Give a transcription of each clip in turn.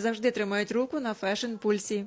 завжди тримають руку на фешн пульсі.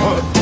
Oh.